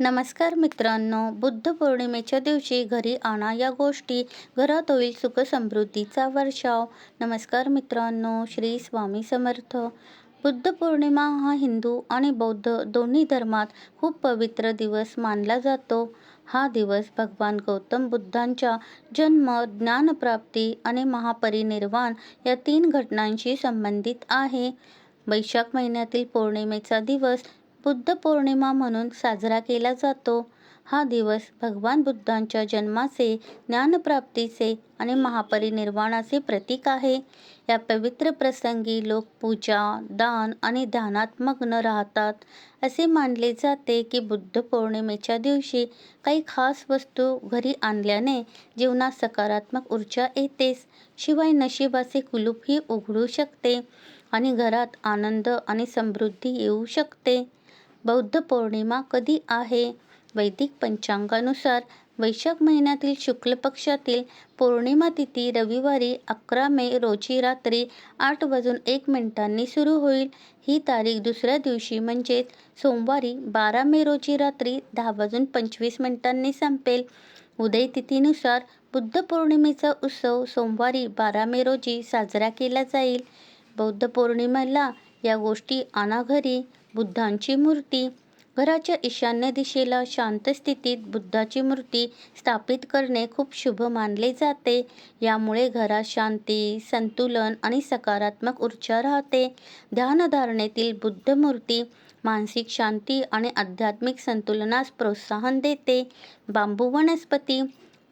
नमस्कार मित्रांनो बुद्ध पौर्णिमेच्या दिवशी घरी आणा या गोष्टी घरात होईल सुख समृद्धीचा वर्षाव. नमस्कार मित्रांनो श्री स्वामी समर्थ. बुद्ध पौर्णिमा हा हिंदू आणि बौद्ध दोन्ही धर्मात खूप पवित्र दिवस मानला जातो. हा दिवस भगवान गौतम बुद्धांच्या जन्म ज्ञानप्राप्ती आणि महापरिनिर्वाण या तीन घटनांशी संबंधित आहे. वैशाख महिन्यातील पौर्णिमेचा दिवस बुद्ध पौर्णिमा म्हणून साजरा केला जातो. हा दिवस भगवान बुद्धांच्या जन्माचे ज्ञानप्राप्तीचे आणि महापरिनिर्वाणाचे प्रतीक आहे. या पवित्र प्रसंगी लोक पूजा दान आणि ध्यानात मग्न राहतात असे मानले जाते की बुद्ध पौर्णिमेच्या दिवशी काही खास वस्तू घरी आणल्याने जीवनात सकारात्मक ऊर्जा येतेच. शिवाय नशिबाचे कुलूपही उघडू शकते आणि घरात आनंद आणि समृद्धी येऊ शकते. बौद्ध पौर्णिमा कधी आहे? वैदिक पंचांगानुसार वैशाख महिन्यातील शुक्ल पक्षातील पौर्णिमा तिथी रविवारी अकरा मे रोजी रात्री आठ वाजून एक मिनिटांनी सुरू होईल. ही तारीख दुसऱ्या दिवशी म्हणजेच सोमवारी बारा मे रोजी रात्री दहा वाजून पंचवीस मिनिटांनी संपेल. उदय तिथीनुसार बुद्ध पौर्णिमेचा उत्सव सोमवारी बारा मे रोजी साजरा केला जाईल. बौद्ध पौर्णिमेला या गोष्टी अनाघरी बुद्धांची मूर्ती. घराच्या ईशान्य दिशेला शांत स्थितीत बुद्धाची मूर्ती स्थापित करणे खूप शुभ मानले जाते. यामुळे घरात शांती संतुलन आणि सकारात्मक ऊर्जा राहते. ध्यानधारणेतील बुद्ध मूर्ती मानसिक शांती आणि आध्यात्मिक संतुलनास प्रोत्साहन देते. बांबू वनस्पती.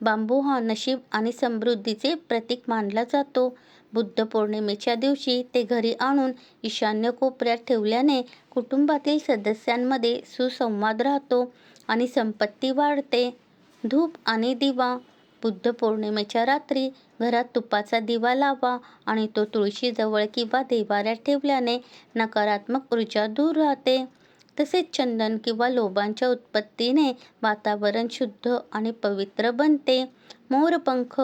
बांबू हा नशीब आणि समृद्धीचे प्रतीक मानला जातो. बुद्ध पौर्णिमेच्या दिवशी ते घरी आणून ईशान्य कोपऱ्यात ठेवल्याने कुटुंबातील सदस्यांमध्ये सुसंवाद राहतो आणि संपत्ती वाढते. धूप आणि दिवा. बुद्ध पौर्णिमेच्या रात्री घरात तुपाचा दिवा लावा आणि तो तुळशीजवळ किंवा देवाऱ्यात ठेवल्याने नकारात्मक ऊर्जा दूर राहते. तसेच चंदन किंवा लोबांच्या उत्पत्तीने वातावरण शुद्ध आणि पवित्र बनते. मोरपंख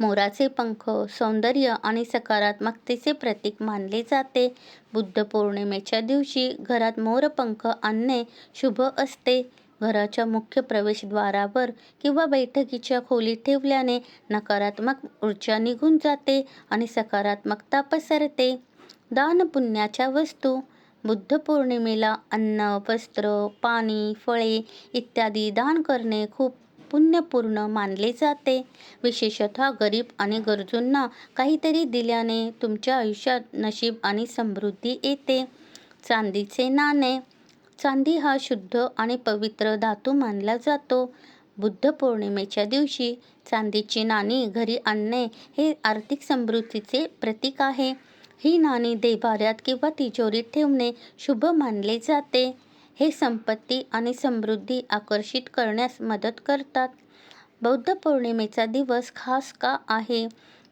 मोराचे पंख सौंदर्य आणि सकारात्मकतेचे प्रतीक मानले जाते. बुद्ध पौर्णिमेच्या दिवशी घरात मोरपंख आणणे शुभ असते. घराच्या मुख्य प्रवेशद्वारावर किंवा बैठकीच्या खोलीत ठेवल्याने नकारात्मक ऊर्जा निघून जाते आणि सकारात्मकता पसरते. दान पुण्याच्या वस्तू बुद्ध पौर्णिमेला अन्न वस्त्र पाणी फळे इत्यादी दान करणे खूप पुण्यपूर्ण मानले जाते. विशेषतः गरीब आणि गरजूंना काहीतरी दिल्याने तुमच्या आयुष्यात नशीब आणि समृद्धी येते. चांदीचे नाणे. चांदी हा शुद्ध आणि पवित्र धातू मानला जातो. बुद्ध पौर्णिमेच्या दिवशी चांदीची नाणी घरी आणणे हे आर्थिक समृद्धीचे प्रतीक आहे. ही नाणी देभाऱ्यात किंवा तिजोरीत ठेवणे शुभ मानले जाते. हे संपत्ती आणि समृद्धी आकर्षित करण्यास मदत करतात. बौद्ध पौर्णिमेचा दिवस खास का आहे?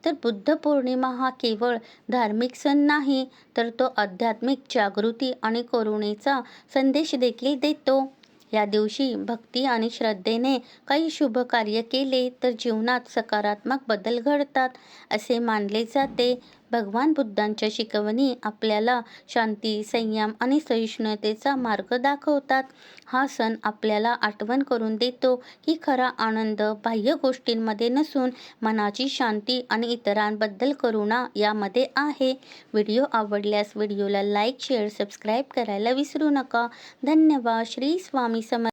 तर बुद्ध पौर्णिमा हा केवळ धार्मिक सण नाही तर तो आध्यात्मिक जागृती आणि करुणेचा संदेश देखील देतो. या दिवशी भक्ती आणि श्रद्धेने काही शुभ कार्य केले तर जीवनात सकारात्मक बदल घडतात असे मानले जाते. भगवान बुद्धांच्या शिकवणी आपल्याला शांती संयम आणि सहिष्णुतेचा मार्ग दाखवतात. हा सण आपल्याला आठवण करून देतो की खरा आनंद बाह्य गोष्टींमध्ये नसून मनाची शांती आणि इतरांबद्दल करुणा यामध्ये आहे. व्हिडिओ आवडल्यास व्हिडिओला लाईक शेअर सबस्क्राईब करायला विसरू नका. धन्यवाद. श्री स्वामी समर्थ